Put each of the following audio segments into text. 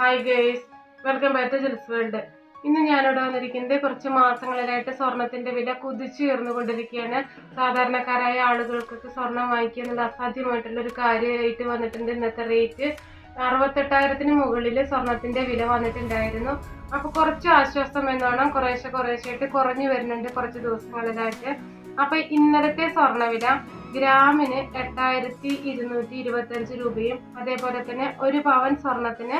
Hi guys welcome back to Jils world ഇന്ന് ഞാനിവിടെ വന്നിരിക്കുന്നത് കുറച്ച് മാസങ്ങളിലായിട്ട് സ്വർണത്തിന്റെ വില കുതിച്ചുയർന്നുകൊണ്ടിരിക്കുകയാണ് സാധാരണക്കാരായ ആളുകൾക്കൊക്കെ സ്വർണം വാങ്ങിക്കുക എന്നത് അസാധ്യമായിട്ടുള്ള ഒരു കാര്യമായിട്ട് വന്നിട്ടുണ്ട്. ഇന്നത്തെ റേറ്റ് അറുപത്തെട്ടായിരത്തിന് മുകളിൽ സ്വർണത്തിന്റെ വില വന്നിട്ടുണ്ടായിരുന്നു. അപ്പോൾ കുറച്ച് ആശ്വാസം എന്നോണം കുറേശ്ശെ കുറേശ്ശെയായിട്ട് കുറഞ്ഞു വരുന്നുണ്ട് കുറച്ച് ദിവസങ്ങളിലായിട്ട്. അപ്പൊ ഇന്നലത്തെ സ്വർണവില ഗ്രാമിന് എട്ടായിരത്തി ഇരുന്നൂറ്റി ഇരുപത്തി അഞ്ച് രൂപയും അതേപോലെ തന്നെ ഒരു പവൻ സ്വർണത്തിന്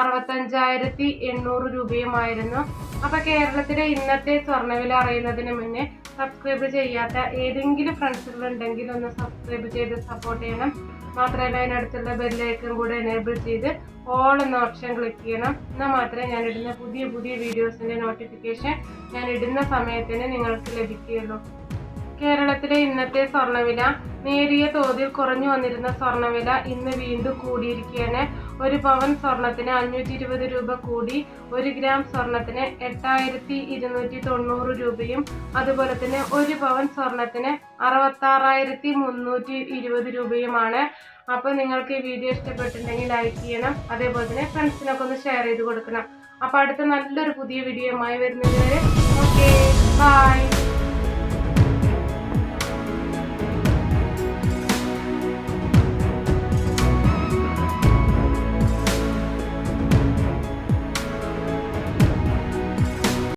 അറുപത്തഞ്ചായിരത്തി എണ്ണൂറ് രൂപയുമായിരുന്നു. അപ്പൊ കേരളത്തിലെ ഇന്നത്തെ സ്വർണവില അറിയുന്നതിന് മുന്നേ സബ്സ്ക്രൈബ് ചെയ്യാത്ത ഏതെങ്കിലും ഫ്രണ്ട്സുകൾ ഉണ്ടെങ്കിൽ ഒന്ന് സബ്സ്ക്രൈബ് ചെയ്ത് സപ്പോർട്ട് ചെയ്യണം. മാത്രമല്ല അതിനടുത്തുള്ള ബെല്ലൈക്കൺ കൂടെ എനേബിൾ ചെയ്ത് ഓൾ എന്ന ഓപ്ഷൻ ക്ലിക്ക് ചെയ്യണം. എന്നാൽ മാത്രമേ ഞാൻ ഇടുന്ന പുതിയ പുതിയ വീഡിയോസിന്റെ നോട്ടിഫിക്കേഷൻ ഞാൻ ഇടുന്ന സമയത്തിന് നിങ്ങൾക്ക് ലഭിക്കുകയുള്ളൂ. കേരളത്തിലെ ഇന്നത്തെ സ്വർണവില നേരിയ തോതിൽ കുറഞ്ഞു വന്നിരുന്ന സ്വർണവില ഇന്ന് വീണ്ടും കൂടിയിരിക്കുകയാണ്. ഒരു പവൻ സ്വർണത്തിന് അഞ്ഞൂറ്റി ഇരുപത് രൂപ കൂടി ഒരു ഗ്രാം സ്വർണത്തിന് എട്ടായിരത്തി ഇരുന്നൂറ്റി തൊണ്ണൂറ് രൂപയും അതുപോലെ തന്നെ ഒരു പവൻ സ്വർണത്തിന് അറുപത്താറായിരത്തി മുന്നൂറ്റി ഇരുപത് രൂപയുമാണ്. അപ്പോൾ നിങ്ങൾക്ക് ഈ വീഡിയോ ഇഷ്ടപ്പെട്ടിട്ടുണ്ടെങ്കിൽ ലൈക്ക് ചെയ്യണം. അതേപോലെ തന്നെ ഫ്രണ്ട്സിനൊക്കെ ഒന്ന് ഷെയർ ചെയ്ത് കൊടുക്കണം. അപ്പോൾ അടുത്ത നല്ലൊരു പുതിയ വീഡിയോയുമായി വരുന്നത് വരെ ഓക്കെ ബൈ